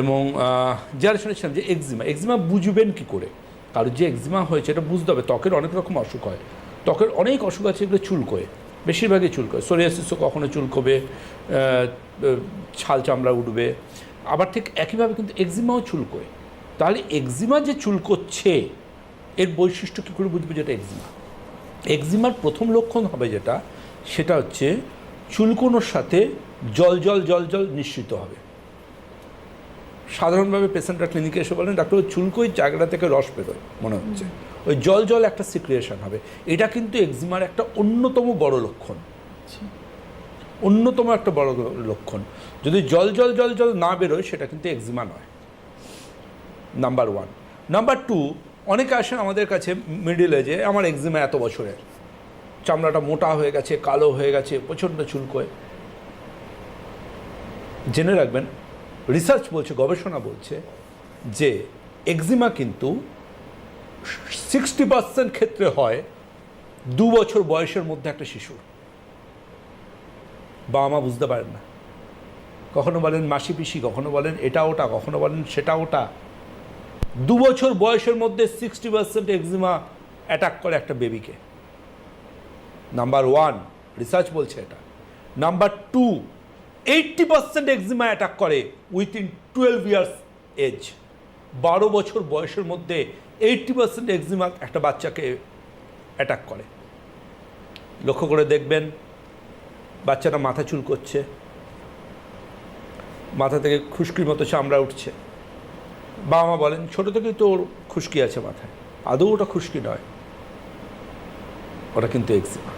এবং যারা শুনেছিলাম যে এক্সিমা এক্সিমা বুঝবেন কি করে? কারণ যে এক্সিমা হয়েছে, এটা বুঝতে হবে। ত্বকের অনেক রকম অসুখ হয়। ত্বকের অনেক অসুখ আছে এগুলো চুলকোয়। বেশিরভাগই চুলকোয়। সোরিয়াসিসও কখনো চুলকোবে ছাল চামড়া উঠবে। আবার ঠিক একইভাবে কিন্তু এক্সিমাও চুলকোয়। তাহলে এক্সিমা যে চুলকোচ্ছে, এর বৈশিষ্ট্য কী করে বুঝবে যেটা এক্সিমা এক্সিমার প্রথম লক্ষণ হবে যেটা, সেটা হচ্ছে চুলকোনোর সাথে জল জল জল জল নিশ্চিত হবে। সাধারণভাবে পেশেন্টরা ক্লিনিকে এসে বলেন ডাক্তার ওই চুলকোই জায়গাটা থেকে রস বেরোয় মনে হচ্ছে। ওই জল জল একটা সিক্রিয়েশন হবে। এটা কিন্তু এক্সিমার একটা অন্যতম বড় লক্ষণ। অন্যতম একটা বড় লক্ষণ। যদি জল জল জল জল না বেরোয় সেটা কিন্তু এক্সিমা নয়। Number one. নাম্বার টু অনেকে আসেন আমাদের কাছে মিডিল এজে আমার এক্সিমা এত বছরের। চামড়াটা মোটা হয়ে গেছে কালো হয়ে গেছে প্রচণ্ড চুলকোয়। জেনে রাখবেন রিসার্চ বলছে, গবেষণা বলছে যে এক্সিমা কিন্তু সিক্সটি পার্সেন্ট ক্ষেত্রে হয় দু বছর বয়সের মধ্যে একটা শিশুর। বাবা মা বুঝতে পারেন না। কখনো বলেন মাসি পিসি, কখনো বলেন এটা ওটা, কখনো বলেন সেটা ওটা। দু বছর বয়সের মধ্যে সিক্সটি পার্সেন্ট এক্সিমা অ্যাটাক করে একটা বেবিকে নাম্বার ওয়ান রিসার্চ বলছে এটা। Number two eighty percent eczema attack করে উইথিন টুয়েলভ ইয়ার্স এজ বারো বছর বয়সের মধ্যে এইটটি পার্সেন্ট এক্সিমা একটা বাচ্চাকে অ্যাটাক করে। লক্ষ্য করে দেখবেন, বাচ্চাটা মাথা চুল করছে। মাথা থেকে খুশকির মতো চামড়া উঠছে। বাবা মা বলেন, ছোটো থেকেই তো ওর খুশকি আছে মাথায়। আদৌ ওটা খুশকি নয়। ওটা কিন্তু এক্সিমা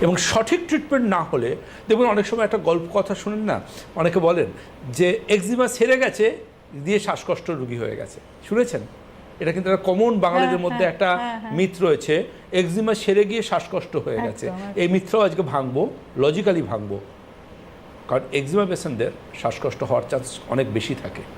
এবং সঠিক ট্রিটমেন্ট না হলে দেখুন অনেক সময় একটা গল্প কথা শুনেন না অনেকে বলেন যে এক্সিমা সেরে গেছে দিয়ে শ্বাসকষ্ট রুগী হয়ে গেছে। শুনেছেন? এটা কিন্তু একটা কমন বাঙালিদের হ্যাঁ, মধ্যে হ্যাঁ, একটা হ্যাঁ, হ্যাঁ। মিথ রয়েছে এক্সিমা সেরে গিয়ে শ্বাসকষ্ট হয়ে গেছে। এই মিথটাও আজকে ভাঙবো লজিক্যালি ভাঙবো। কারণ এক্সিমা পেশেন্টদের শ্বাসকষ্ট হওয়ার চান্স অনেক বেশি থাকে।